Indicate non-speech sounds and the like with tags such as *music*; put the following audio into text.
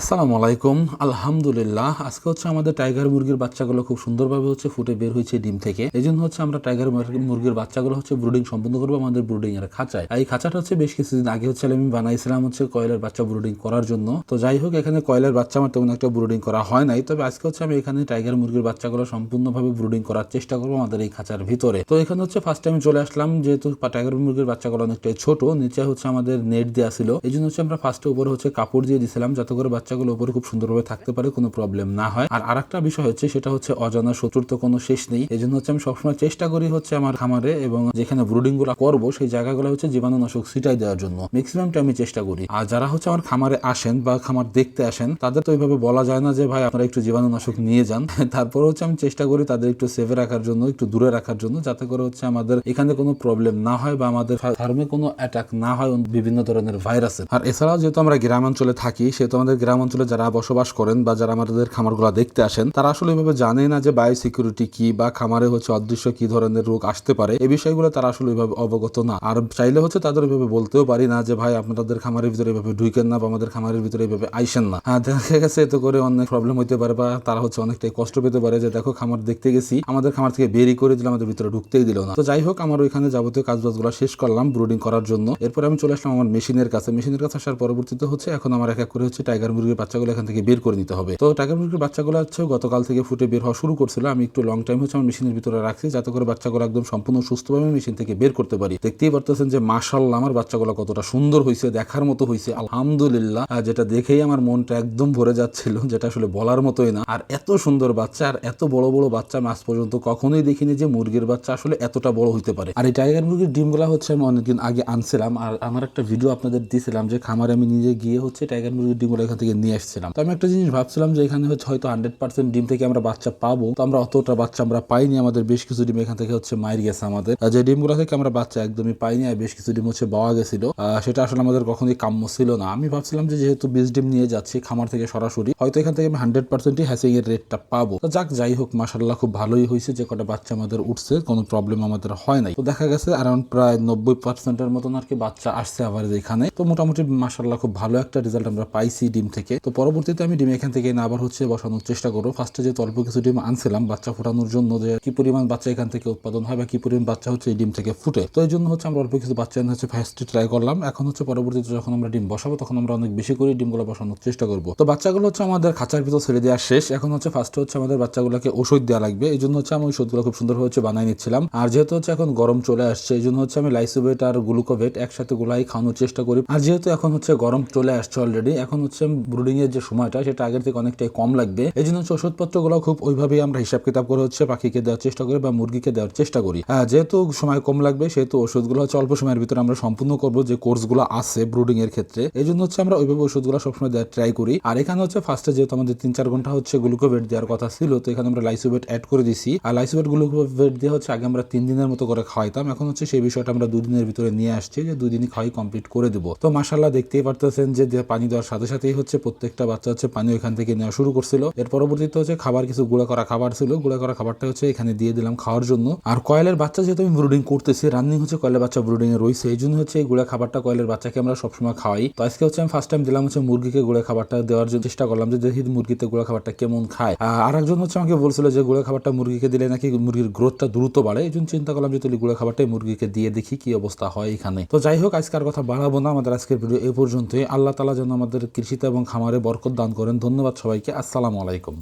আসসালামু আলাইকুম। আলহামদুলিল্লাহ, আজকে হচ্ছে আমাদের টাইগার মুরগির বাচ্চাগুলো খুব সুন্দরভাবে হচ্ছে ফুটে বের হয়েছে ডিম থেকে। এই জন্য হচ্ছে আমরা টাইগার মুরগির বাচ্চাগুলো হচ্ছে ব্রুডিং সম্পূর্ণ করব আমাদের ব্রুডিং এর খাঁচায় এই খাঁচাটা হচ্ছে বেশ কিছুদিন আগে হচ্ছে আমি বানাইছিলাম হচ্ছে কয়লার বাচ্চা ব্রুডিং করার জন্য। তো যাই হোক, এখানে কয়লার বাচ্চা আমার তেমন একটা ব্রুডিং করা হয় নাই। তবে আজকে হচ্ছে আমি এখানে টাইগার মুরগির বাচ্চাগুলো সম্পূর্ণভাবে ব্রুডিং করার চেষ্টা করব আমাদের এই খাঁচার ভিতরে। তো এখানে হচ্ছে ফার্স্ট টাইম চলে আসলাম, যেহেতু টাইগার মুরগির বাচ্চাগুলো অনেকটাই ছোট, নিচে হচ্ছে আমাদের নেট দেওয়া ছিল। এই জন্য হচ্ছে আমরা ফার্স্টে উপরে হচ্ছে কাপড় দিয়ে দিছিলাম, যাতে করে বাচ্চাগুলো উপরে খুব সুন্দরভাবে থাকতে পারে, কোনো প্রবলেম না হয়। আর আরেকটা বিষয় হচ্ছে, সেটা হচ্ছে অজানা শত্রুর তো কোনো শেষ নেই। এই জন্য হচ্ছে আমি সবসময় চেষ্টা করি হচ্ছে আমার খামারে এবং যেখানে ব্রুডিংগুলো করব, সেই জায়গাগুলো হচ্ছে জীবাণুনাশক ছিটাই দেওয়ার জন্য। ম্যাক্সিমামটা আমি চেষ্টা করি। আর যারা হচ্ছে আমার খামারে আসেন বা খামার দেখতে আসেন, তাদের তো ওইভাবে বলা যায় না যে, ভাই, আপনারা একটু জীবাণুনাশক নিয়ে যান। *laughs* তারপর হচ্ছে আমি চেষ্টা করি তাদের একটু সেভে রাখার জন্য, একটু দূরে রাখার জন্য, যাতে করে হচ্ছে আমাদের এখানে কোনো প্রবলেম না হয় বা আমাদের ফার্মে কোনো অ্যাটাক না হয় বিভিন্ন ধরনের ভাইরাসের আর এছাড়াও যেহেতু আমরা গ্রামাঞ্চলে থাকি, সেহেতু আমাদের গ্রামাঞ্চলে যারা বসবাস করেন বা যারা আমাদের খামারগুলো দেখতে আসেন, তারা আসলে এভাবে জানে না যে বায়ো সিকিউরিটি কি বা খামারে হচ্ছে অদৃশ্য কি ধরনের রোগ আসতে পারে। এই বিষয়গুলো তারা আসলে এভাবে অবগত না। আর চাইলে হচ্ছে তাদের এভাবে বলতেও পারি না যে, ভাই, আপনাদের খামারের ভিতরে এভাবে ঢুকেন না বা আমাদের খামারের ভিতরে এভাবে আইসেন না। দেখা গেছে এতে করে অনেক প্রবলেম হতে পারে বা তারা হচ্ছে অনেকটাই কষ্ট পেতে পারে যে, দেখো, খামার দেখতে গেছি। আমাদের খামার থেকে বেরি করে দিলে, আমাদের ভিতরে ঢুকতেই দিল না। তো যাই হোক, আমার ওইখানে যাবতীয় কাজবাজগুলো শেষ করলাম ব্রুডিং করার জন্য। এরপর আমি চলে আসলাম আমার মেশিনের কাছে। মেশিনের কাছে আসার পরবর্তীতে হচ্ছে এখন আমার এক এক করে হচ্ছে টাইগার মুরগির বাচ্চাগুলো এখান থেকে বের করে নিতে হবে। তো টাইগার মুরগির বাচ্চাগুলো হচ্ছে গতকাল থেকে ফুটে বের হওয়া শুরু করছিল। আমি একটু লং টাইম হচ্ছে আমার মেশিনের ভিতরে রাখছি যাতে করে বাচ্চাগুলো একদম সম্পূর্ণ সুস্থভাবে মেশিন থেকে বের করতে পারি। দেখতেই পারতেছেন যে মাশাল্লাহ আমার বাচ্চাগুলো কতটা সুন্দর হয়েছে দেখার মতো হয়েছে আলহামদুলিল্লাহ। যেটা দেখেই আমার মনটা একদম ভরে যাচ্ছিল, যেটা আসলে বলার মতোই না। আর এত সুন্দর বাচ্চা, আর এত বড় বড় বাচ্চা আজ পর্যন্ত কখনোই দেখিনি যে মুরগির বাচ্চা আসলে এতটা বড় হইতে পারে। আর এই টাইগার মুরগির ডিমগুলো হচ্ছে আমি অনেকদিন আগে আনছিলাম। আর আমার একটা ভিডিও আপনাদের দিয়েছিলাম যে খামারে আমি নিজে গিয়ে হচ্ছে টাইগার মুরগির ডিমগুলো এখান থেকে নিয়ে আসছিলাম তো আমি একটা জিনিস ভাবছিলাম যে এখানে হচ্ছে হয়তো হান্ড্রেড পার্সেন্ট ডিম থেকে আমরা বাচ্চা পাবো। তো আমরা অতটা বাচ্চা আমরা পাইনি। আমাদের বেশ কিছু ডিম এখান থেকে হচ্ছে মায়ের গেছে আমাদের। যে ডিমগুলো থেকে আমরা বাচ্চা একদমই পাইনি আর বেশ কিছু ডিম হচ্ছে পাওয়া গেছিল। সেটা আসলে আমাদের কখনোই কাম্য ছিল না। আমি ভাবছিলাম যে যেহেতু বীজ ডিম নিয়ে যাচ্ছি খামার থেকে সরাসরি, হয়তো এখান থেকে আমি হান্ড্রেড পার্সেন্টই হ্যাসিং এর রেটটা পাবো। তো যাক, যাই হোক মাসাল্লাহ খুব ভালোই হয়েছে যে কটা বাচ্চা আমাদের উঠছে। কোনো প্রবলেম আমাদের হয় নাই। তো দেখা গেছে অ্যারাউন্ড প্রায় নব্বই পার্সেন্টের মতন আর কি বাচ্চা আসছে আবার এখানে। তো মোটামুটি মাসাল্লাহ খুব ভালো একটা রেজাল্ট আমরা পাইছি ডিম থেকে। তো পরবর্তীতে আমি ডিম এখান থেকে এনে আবার হচ্ছে, বসানোর চেষ্টা করব। ফার্স্টে যে অল্প কিছু ডিম আনছিলাম, বাচ্চা ফোটানোর জন্য যে কি পরিমাণ বাচ্চা এখান থেকে উৎপাদন হয় বা কি পরিমাণ বাচ্চা হচ্ছে এই ডিম থেকে ফুটে। তো এই জন্য হচ্ছে আমরা অল্প কিছু বাচ্চা এনে হচ্ছে ফার্স্টে ট্রাই করলাম। এখন হচ্ছে পরবর্তীতে যখন আমরা ডিম বসাবো, তখন আমরা অনেক বেশি করে ডিমগুলো বসানোর চেষ্টা করব। তো বাচ্চাগুলো হচ্ছে আমাদের খাঁচার ভিতর ছেড়ে দেওয়া শেষ। এখন হচ্ছে ফার্স্টে হচ্ছে আমাদের বাচ্চাগুলোকে ওষুধ দেওয়া লাগবে। এই জন্য হচ্ছে আমি ওষুধগুলো খুব সুন্দরভাবে হচ্ছে বানিয়ে নিচ্ছিলাম। আর যেহেতু হচ্ছে এখন গরম চলে আসছে, এই জন্য হচ্ছে আমি লাইসোভেট আর গ্লুকোভেট একসাথে গুলাই খাওয়ানোর চেষ্টা করি। আর যেহেতু এখন হচ্ছে গরম চলে আসছে অলরেডি এখন হচ্ছে ব্রুডিং এর যে সময়টা, সেটা আগের থেকে অনেকটাই কম লাগবে। এই জন্য হচ্ছে ওষুধপত্রগুলো খুব ওইভাবেই আমরা হিসাব কিতাব করে হচ্ছে পাখিকে দেওয়ার চেষ্টা করি বা মুরগিকে দেওয়ার চেষ্টা করি। যেহেতু সময় কম লাগবে, সেহেতু ওষুধগুলো হচ্ছে অল্প সময়ের ভিতরে আমরা সম্পূর্ণ করব যে কোর্সগুলো আছে ব্রুডিং এর ক্ষেত্রে। এই জন্য হচ্ছে আমরা ওইভাবে ওষুধগুলো সবসময় দেওয়ার ট্রাই করি। আর এখানে হচ্ছে ফার্স্টে যেহেতু আমাদের তিন চার ঘণ্টা হচ্ছে গ্লুকোভেট দেওয়ার কথা ছিল, তো এখানে আমরা লাইসোভেট অ্যাড করে দিছি। আর লাইসোভেট গ্লুকোভেট দিয়ে হচ্ছে আগে আমরা তিন দিনের মতো করে খাওয়াইতাম। এখন হচ্ছে সেই বিষয়টা আমরা দুদিনের ভিতরে নিয়ে আসছি যে দুদিনই খাওয়াই কমপ্লিট করে দেবো। তো মাসাল্লাহ দেখতেই পারতেছেন যে পানি দেওয়ার সাথে সাথেই হচ্ছে প্রত্যেকটা বাচ্চা হচ্ছে পানি ওইখান থেকে নেওয়া শুরু করছিল। এর পরবর্তীতে হচ্ছে খাবার কিছু গুঁড়া করা খাবার ছিল। গুঁড়া করা খাবারটা হচ্ছে এখানে দিয়ে দিলাম খাওয়ার জন্য। আর কয়েলের বাচ্চা যেহেতু আমি ব্রুডিং করতেছি রানিং হচ্ছে কয়েলের বাচ্চা ব্রুডিং এ রয়েছে, এই জন্য হচ্ছে এই গুঁড়া খাবারটা কয়েলের বাচ্চাকে আমরা সবসময় খাওয়াই। তো আজকে হচ্ছে আমি ফার্স্ট টাইম দিলাম হচ্ছে মুরগিকে গুঁড়া খাবারটা দেওয়ার জন্য চেষ্টা করলাম যে দেখি মুরগিতে গুঁড়া খাবারটা কেমন খায়। আর একজন হচ্ছে আমাকে বলছিল যে গুঁড়া খাবারটা মুরগিকে দিলে নাকি মুরগির গ্রোথটা দ্রুত বাড়ে। এই জন্য চিন্তা করলাম যে তুলি গুঁড়া খাবারটাই মুরগিকে দিয়ে দেখি কি অবস্থা হয় এখানে। তো যাই হোক, আজকে আর কথা বাড়াবো না। আমাদের আজকের ভিডিও এই পর্যন্তই। আল্লাহ তালা যেন আমাদের কৃষিতে এবং খামারে বরকত দান করেন। ধন্যবাদ সবাইকে। আসসালামু আলাইকুম।